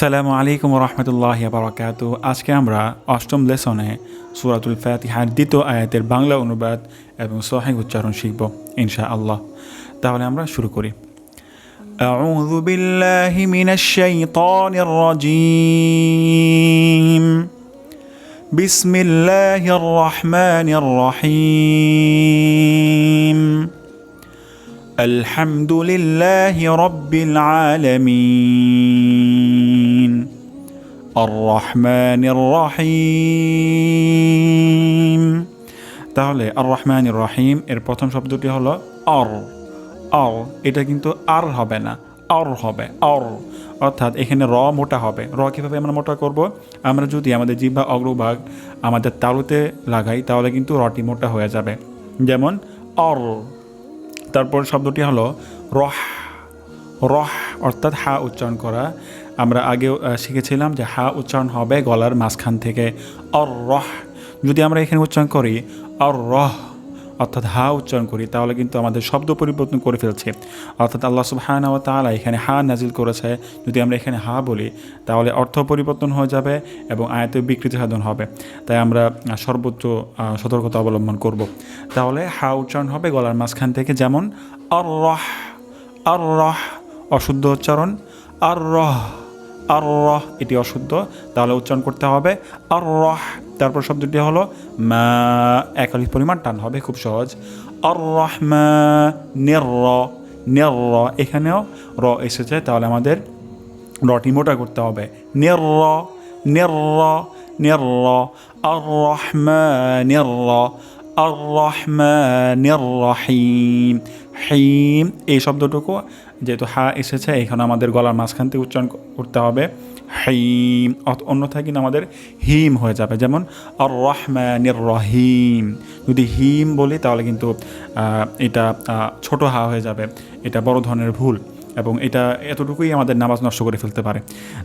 সালামু আলাইকুম রহমতুল্লাহ বারাকাত আজকে আমরা অষ্টম লেসনে সুরাতুল ফাতিহার দ্বিতীয় আয়াতের বাংলা অনুবাদ এবং সহায় উচ্চারণ শিখব ইনশা আল্লাহ তাহলে আমরা শুরু করি أعوذ بالله من الشيطان الرجيم بسم الله الرحمن الرحيم الحمد لله رب العالمين الرحمن الرحيم তাহলে আর রহমান রহিম এর প্রথম শব্দটি হলো অর অর এটা কিন্তু আর হবে না অর হবে অর অর্থাৎ এখানে র মোটা হবে র কীভাবে আমরা মোটা করব আমরা যদি আমাদের জিহ্বা অগ্রভাগ আমাদের তালুতে লাগাই তাহলে কিন্তু রটি মোটা হয়ে যাবে যেমন অর তারপর শব্দটি হলো রহ রহ অর্থাৎ হা উচ্চারণ করা আমরা আগেও শিখেছিলাম যে হা উচ্চারণ হবে গলার মাঝখান থেকে অর রহ যদি আমরা এখানে উচ্চারণ করি অর রহ অর্থাৎ হা উচ্চারণ করি, তাহলে কিন্তু আমাদের শব্দ পরিবর্তন করে ফেলছে। অর্থাৎ আল্লাহ সুবহান ও তাআলা এখানে হা নাজিল করেছে। যদি আমরা এখানে হা বলি, তাহলে অর্থ পরিবর্তন হয়ে যাবে এবং আয়তে বিকৃতি সাধন হবে। তাই আমরা সর্বোচ্চ সতর্কতা অবলম্বন করব। তাহলে হা উচ্চারণ হবে গলার মাঝখান থেকে যেমন আর রহ আর রহ অশুদ্ধ উচ্চারণ আর রহ আর রহ এটি অশুদ্ধ। তাহলে উচ্চারণ করতে হবে আর রহ তারপর শব্দটি হলো মা। একালিক পরিমাণ টান হবে, খুব সহজ। আর রহমা নের র নের র এখানেও র এসেছে, তাহলে আমাদের রটি মোটা করতে হবে। নের র নের র নের র আর রহমানের র আর রহমানের হিম এই শব্দটুকু যেহেতু হা এসেছে এখানে আমাদের গলার মাঝখান থেকে উচ্চারণ করতে হবে। হাইম অন্যথায় কিন্তু আমাদের হিম হয়ে যাবে। যেমন আর রহমানের রহিম। যদি হিম বলি, তাহলে কিন্তু এটা ছোট হা হয়ে যাবে। এটা বড় ধরনের ভুল এবং এটা এতটুকুই আমাদের নামাজ নষ্ট করে ফেলতে পারে।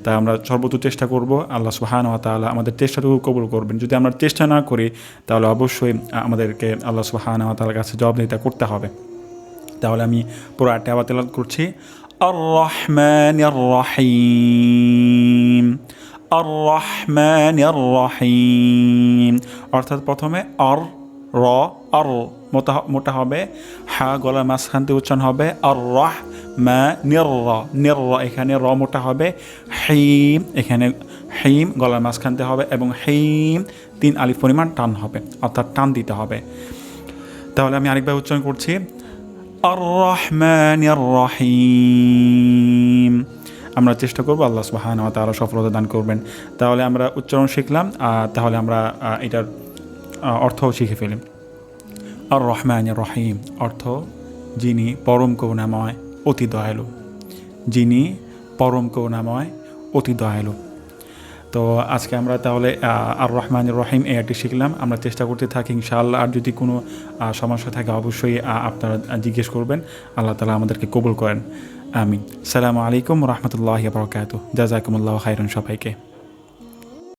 তাই আমরা সর্বোচ্চ চেষ্টা করব। আল্লাহ সুহান তাআলা আমাদের চেষ্টাটুকু কবুল করবেন। যদি আমরা চেষ্টা না করি, তাহলে অবশ্যই আমাদেরকে আল্লাহ সুহান তাআলার কাছে জবাবদিহিতা করতে হবে। তাহলে আমি পুরো আটটা আবার তেলাত করছি। আর রহমান রহিম আর অর্থাৎ প্রথমে আর, র, আর মোটা মোটা হবে। হা, গলার মাঝখান থেকে উচ্চারণ হবে আর রহ মা নির নির এখানে র মোটা হবে। হিম, এখানে হিম, গলার মাঝখান থেকে হবে এবং হিম, তিন আলিফ পরিমাণ টান হবে। অর্থাৎ টান দিতে হবে। তাহলে আমি আরেকবার উচ্চারণ করছি। আর রহিম আমরা চেষ্টা করব আল্লাহ সুবাহান তারা সফলতা দান করবেন। তাহলে আমরা উচ্চারণ শিখলাম তাহলে আমরা এটার অর্থও শিখে ফেলি। আর রহমান রহিম অর্থ যিনি পরম করুণাময়, অতি দয়ালু। যিনি পরম করুণাময়, অতি দয়ালু। তো আজকে আমরা তাহলে আর রহমান রহিম এই আরটি শিখলাম। আমরা চেষ্টা করতে থাকি ইনশাআল্লাহ। আর যদি কোনো সমস্যা থাকে অবশ্যই আপনারা জিজ্ঞেস করবেন। আল্লাহ তালা আমাদেরকে কবুল করেন। আমিন। সালামু আলাইকুম রহমতুল্লাহ বরকাত জাজাকুমুল্লাহ খাইরন সবাইকে।